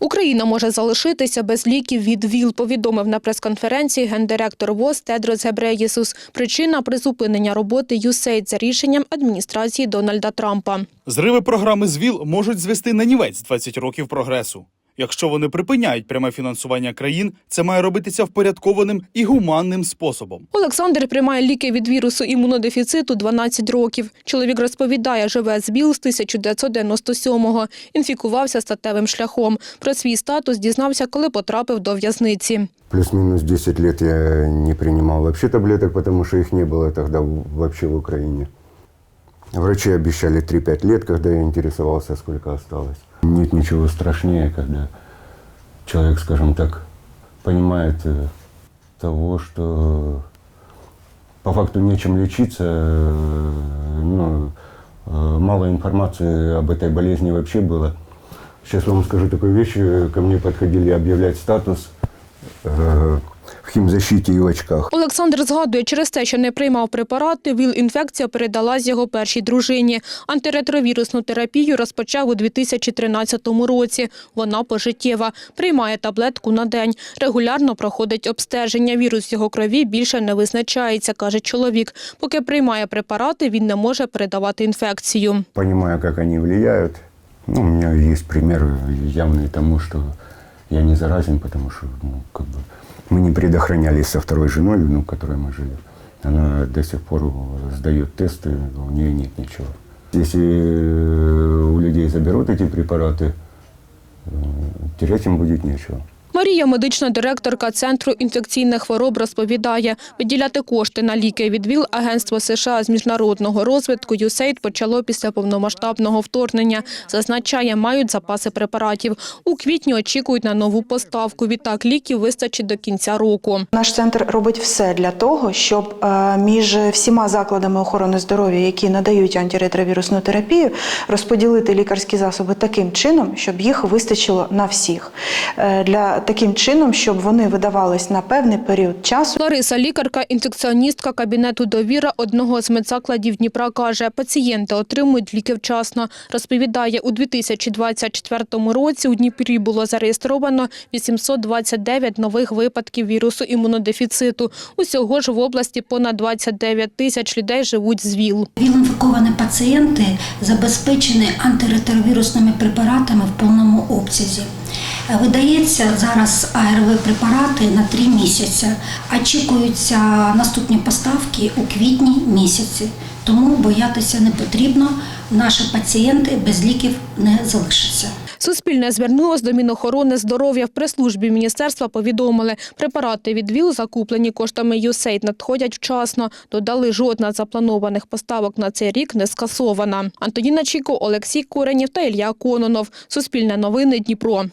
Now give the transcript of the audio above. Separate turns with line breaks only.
Україна може залишитися без ліків від ВІЛ, повідомив на прес-конференції гендиректор ВОЗ Тедрос Гебреєсус. Причина призупинення роботи «ЮСЕЙД» за рішенням адміністрації Дональда Трампа.
Зриви програми з ВІЛ можуть звести на нівець 20 років прогресу. Якщо вони припиняють пряме фінансування країн, це має робитися впорядкованим і гуманним способом.
Олександр приймає ліки від вірусу імунодефіциту 12 років. Чоловік розповідає, живе з ВІЛ з 1997-го. Інфікувався статевим шляхом. Про свій статус дізнався, коли потрапив до в'язниці.
Плюс-минус 10 лет я не принимал вообще таблеток, потому что их не было тогда в- вообще в Украине. Врачи обещали 3-5 лет, когда я интересовался, сколько осталось. Нет ничего страшнее, когда человек, скажем так, понимает э, того, что по факту нечем лечиться, э, ну, э, мало информации об этой болезни вообще было. Сейчас вам скажу такую вещь. Ко мне подходили объявлять статус в химзащите и в очках.
Олександр згадує, через те, що не приймав препарати, ВІЛ-інфекція передалась його першій дружині. Антиретровірусну терапію розпочав у 2013 році. Вона пожиттєва. Приймає таблетку на день. Регулярно проходить обстеження. Вірус його крові більше не визначається, каже чоловік. Поки приймає препарати, він не може передавати інфекцію.
Понимая, как они влияют, ну, у меня есть пример явный тому, что я не заразен, потому что ну, как бы, мы не предохранялись со второй женой, ну, которой мы жили. Она до сих пор сдает тесты, у нее нет ничего. Если э, у людей заберут эти препараты, э, терять им будет нечего.
Марія, медична директорка Центру інфекційних хвороб, розповідає, виділяти кошти на ліки від ВІЛ Агентство США з міжнародного розвитку USAID почало після повномасштабного вторгнення. Зазначає, мають запаси препаратів. У квітні очікують на нову поставку. Відтак ліків вистачить до кінця року.
Наш центр робить все для того, щоб е, між всіма закладами охорони здоров'я, які надають антиретровірусну терапію, розподілити лікарські засоби таким чином, щоб їх вистачило на всіх. Е, Для таким чином, щоб вони видавались на певний період часу.
Лариса, лікарка, інфекціоністка кабінету «Довіра» одного з медзакладів Дніпра, каже, пацієнти отримують ліки вчасно. Розповідає, у 2024 році у Дніпрі було зареєстровано 829 нових випадків вірусу імунодефіциту. Усього ж в області понад 29 тисяч людей живуть з ВІЛ.
ВІЛ-інфіковані пацієнти забезпечені антиретровірусними препаратами в повному обсязі. Видається зараз АРВ-препарати на три місяці. Очікуються наступні поставки у квітні місяці. Тому боятися не потрібно. Наші пацієнти без ліків не залишаться.
Суспільне звернулось до Мінохорони здоров'я. В прес-службі міністерства повідомили, препарати від ВІЛ, закуплені коштами USAID, надходять вчасно. Додали, жодна з запланованих поставок на цей рік не скасована. Антоніна Чіко, Олексій Коренєв та Ілля Кононов. Суспільне новини Дніпро.